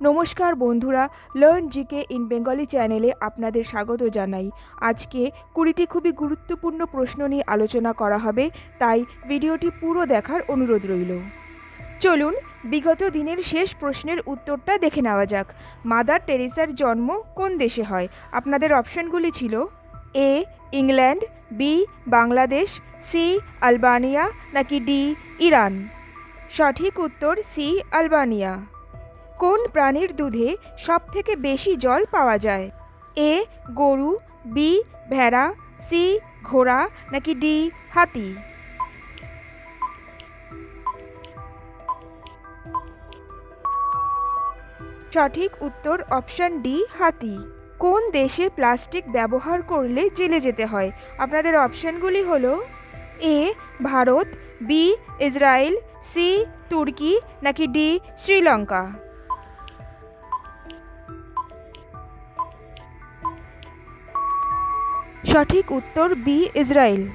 নমস্কার বন্ধুরা learn GK in Bengali চ্যানেলে আপনাদের স্বাগত জানাই। আজকে কুড়িটি খুবই গুরুত্বপূর্ণ প্রশ্ন নিয়ে আলোচনা করা হবে, তাই ভিডিওটি পুরো দেখার অনুরোধ রইল। চলুন, বিগত দিনের শেষ প্রশ্নের উত্তরটা দেখে নেওয়া যাক। মাদার টেরেসার জন্ম কোন দেশে হয়? আপনাদের অপশনগুলি ছিল A, England, B, Bangladesh, C, Albania, নাকি ডি, ইরান? সঠিক উত্তর সি, আলবানিয়া। কোন প্রাণীর দুধে সবথেকে বেশি জল পাওয়া যায়? এ, গরু, বি, ভেড়া, সি, ঘোড়া, নাকি ডি, হাতি? সঠিক উত্তর অপশন ডি, হাতি। কোন দেশে প্লাস্টিক ব্যবহার করলে জেলে যেতে হয়? আপনাদের অপশনগুলি হল A, Bharat, B, Israel, C, তুর্কি, নাকি ডি, শ্রীলঙ্কা? সঠিক উত্তর বি, ইসরায়েল।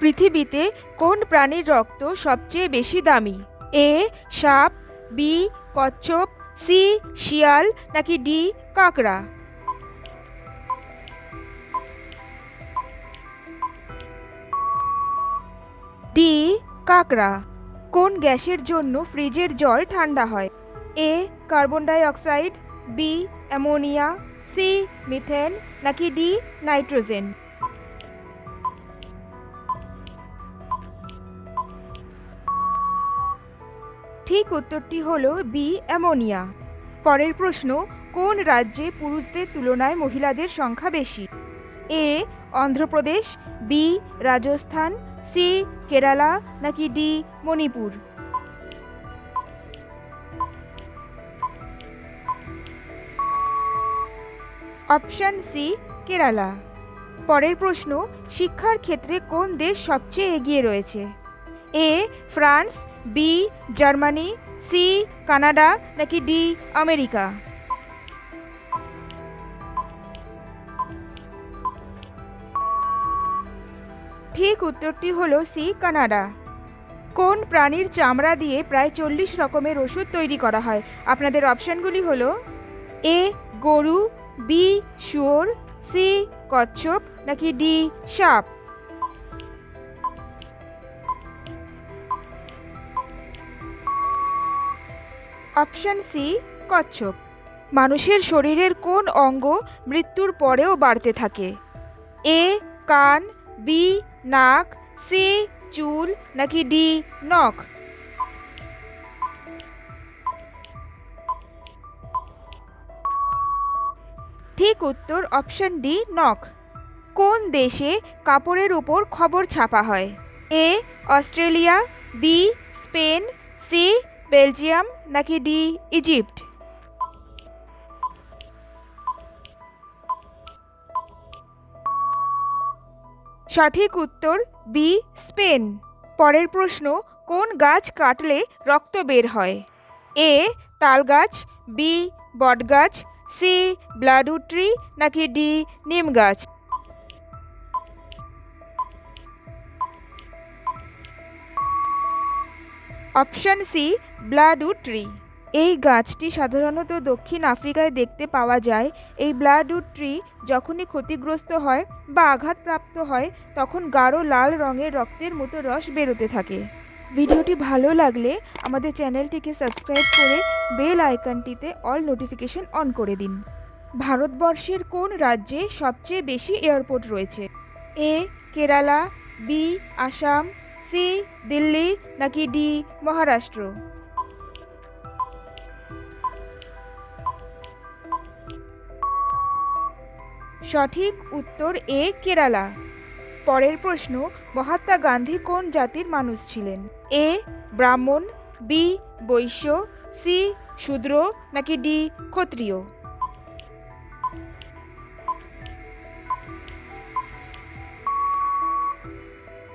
পৃথিবীতে কোন প্রাণীর রক্ত সবচেয়ে বেশি দামি? এ, সাপ, বি, কচ্ছপ, সি, শিয়াল, নাকি ডি, কাকড়া? ডি, কাকড়া। কোন গ্যাসের জন্য ফ্রিজের জল ঠান্ডা হয়? A, carbon dioxide B, ammonia, C, methane, নাকি ডি, নাইট্রোজেন? ঠিক উত্তরটি হলো বি, অ্যামোনিয়া। পরের প্রশ্ন, কোন রাজ্যে পুরুষদের তুলনায় মহিলাদের সংখ্যা বেশি? A, Andhra Pradesh, B, Rajasthan, C, Kerala, নাকি D, Manipur? Option C, Kerala. পরের প্রশ্ন, শিক্ষার ক্ষেত্রে কোন দেশ সবচেয়ে এগিয়ে রয়েছে? A, France B Germany C Canada নাকি ডি আমেরিকা ঠিক উত্তরটি হলো সি কানাডা কোন প্রাণীর চামড়া দিয়ে প্রায় চল্লিশ রকমের ওষুধ তৈরি করা হয়? আপনাদের অপশানগুলি হল এ গরু বি শুয়োর সি কচ্ছপ, নাকি ডি সাপ? অপশান সি, কচ্ছপ। মানুষের শরীরের কোন অঙ্গ মৃত্যুর পরেও বাড়তে থাকে? এ, কান, বি, নাক, সি, চুল, নাকি ডি, নখ? ঠিক উত্তর অপশন ডি, নখ। কোন দেশে কাপড়ের উপর খবর ছাপা হয়? A, Australia, B, Spain, C, Belgium নাকি ডি, ইজিপ্ট? সঠিক উত্তর বি, স্পেন। পরের প্রশ্ন, কোন গাছ কাটলে রক্ত বের হয়? এ তাল গাছ বি বট গাছ সি ব্লাডু ট্রি নাকি ডি নিম গাছ অপশান সি, ব্লাডু ট্রি। এই গাছটি সাধারণত দক্ষিণ আফ্রিকায় দেখতে পাওয়া যায়। এই ব্লাডু ট্রি যখনই ক্ষতিগ্রস্ত হয় বা আঘাতপ্রাপ্ত হয়, তখন গাঢ় লাল রঙের রক্তের মতো রস বেরোতে থাকে। ভিডিওটি ভালো লাগলে আমাদের চ্যানেলটিকে সাবস্ক্রাইব করে বেল আইকনটিতে অল নোটিফিকেশন অন করে দিন। ভারতবর্ষের কোন রাজ্যে সবচেয়ে বেশি এয়ারপোর্ট রয়েছে? A, Kerala, B, Assam C, Delhi নাকি ডি, মহারাষ্ট্র? সঠিক উত্তর এ, কেরালা। পরের প্রশ্ন, মহাত্মা গান্ধী কোন জাতির মানুষ ছিলেন? এ, ব্রাহ্মণ, বি, বৈশ্য, সি, শূদ্র নাকি D, Kshatriya?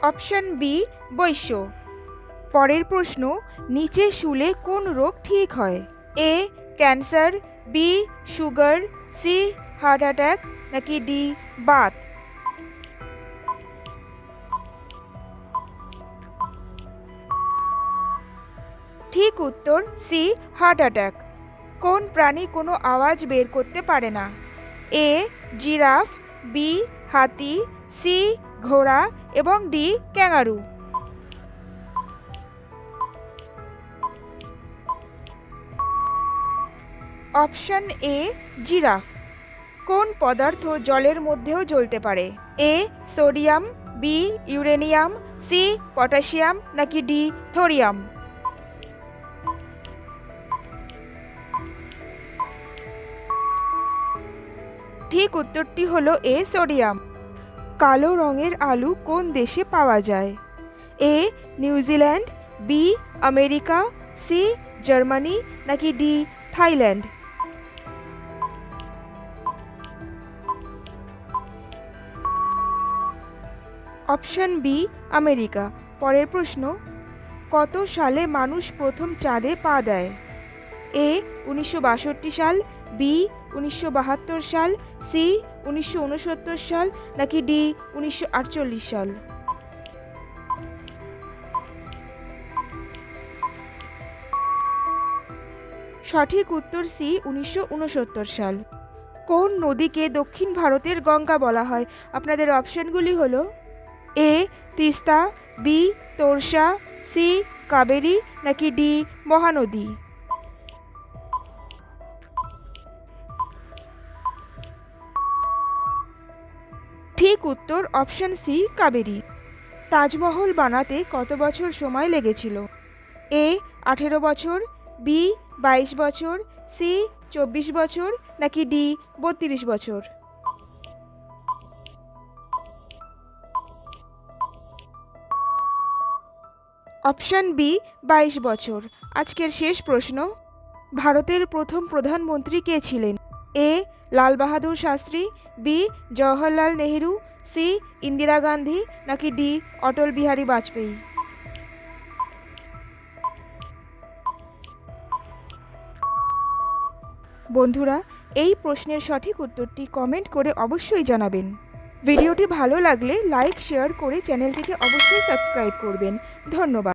Option B, Vaishya. পরের প্রশ্ন, নিচে শুলে কোন রোগ ঠিক হয়? A, cancer, B, sugar, C, heart attack, নাকি ডি, বাত? ঠিক উত্তর, সি, হার্ট অ্যাটাক। কোন প্রাণী কোনো আওয়াজ বের করতে পারে না? এ, জিরাফ, বি, হাতি সি, ঘোড়া এবং D, kangaroo. Option A, giraffe. কোন পদার্থ জলের মধ্যেও জ্বলতে পারে? A, sodium, B, uranium, C, potassium, নাকি ডি, থোরিয়াম? ঠিক উত্তরটি হলো এ, সোডিয়াম। কালো রঙের আলু কোন দেশে পাওয়া যায়? A New Zealand B, America, C, Germany, নাকি D, Thailand? Option B, America. পরের প্রশ্ন, কত সালে মানুষ প্রথম চাঁদে পা দেয়? এ, উনিশশো বাষট্টি সাল, বি উনিশশো বাহাত্তর সাল, সি উনিশশো উনসত্তর সাল, নাকি ডি উনিশশো আটচল্লিশ সাল? সঠিক উত্তর সি উনিশশো উনসত্তর সাল। কোন নদীকে দক্ষিণ ভারতের গঙ্গা বলা হয়? আপনাদের অপশনগুলি হলো A Teesta, B Torsa, C Kaveri, নাকি ডি মহানদী? ঠিক উত্তর অপশন সি, কাবেরী। তাজমহল বানাতে কত বছর সময় লেগেছিল? এ, আঠেরো বছর, বি, বাইশ বছর, সি, চব্বিশ বছর, নাকি ডি, বত্রিশ বছর? অপশন বি, বাইশ বছর। আজকের শেষ প্রশ্ন। ভারতের প্রথম প্রধানমন্ত্রী কে ছিলেন? A, Lal Bahadur Shastri B, Jawaharlal Nehru, C, Indira Gandhi, নাকি ডি, অটল বিহারী বাজপেয়ী? বন্ধুরা, এই প্রশ্নের সঠিক উত্তরটি কমেন্ট করে অবশ্যই জানাবেন। ভিডিওটি ভালো লাগলে লাইক শেয়ার করে চ্যানেলটিকে অবশ্যই সাবস্ক্রাইব করবেন। ধন্যবাদ।